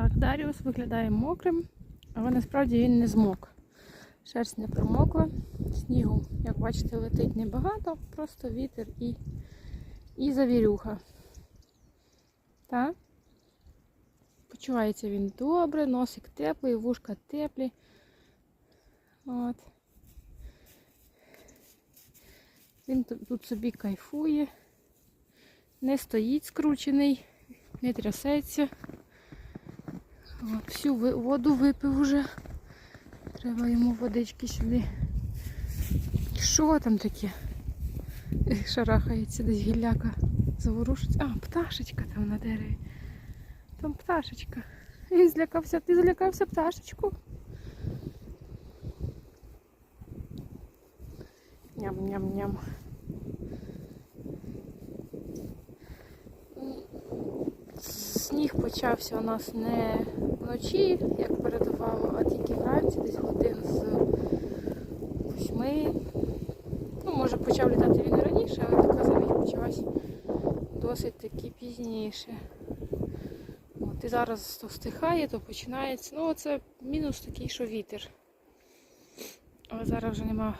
Так, Даріус виглядає мокрим, але насправді він не змок. Шерсть не промокла. Снігу, як бачите, летить небагато, просто вітер і, і завірюха. Так? Почувається він добре, носик теплий, вушка теплі. От. Він тут, собі кайфує, не стоїть скручений, не трясеться. От, всю воду випив уже. Треба йому водички сюди. Що там таке? Шарахається десь гілляка. Заворушиться. А, пташечка там на дереві. Там пташечка. Він злякався, ти злякався пташечку. Ням-ням-ням. Сніг почався у нас не вночі, як передувало, а тільки вранці, десь годин з восьми. Ну, може почав літати він і раніше, але така завість почалась досить таки пізніше. От, і зараз то стихає, то починається. Ну, це мінус такий, що вітер. Але зараз вже нема,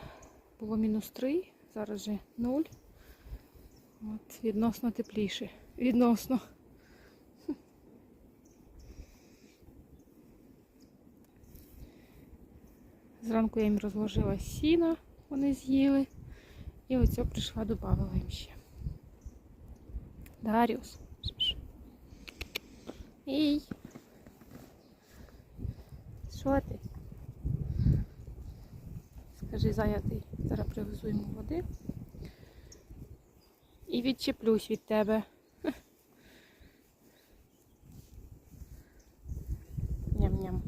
було мінус 3, зараз вже 0. От, відносно тепліше. Відносно. Зранку я їм розложила сіно, вони з'їли. І оце прийшла, додавала їм ще. Даріус. Ей. Що ти? Скажи, зайятий, зараз привезу йому води. І відчеплюсь від тебе. Ням-ням.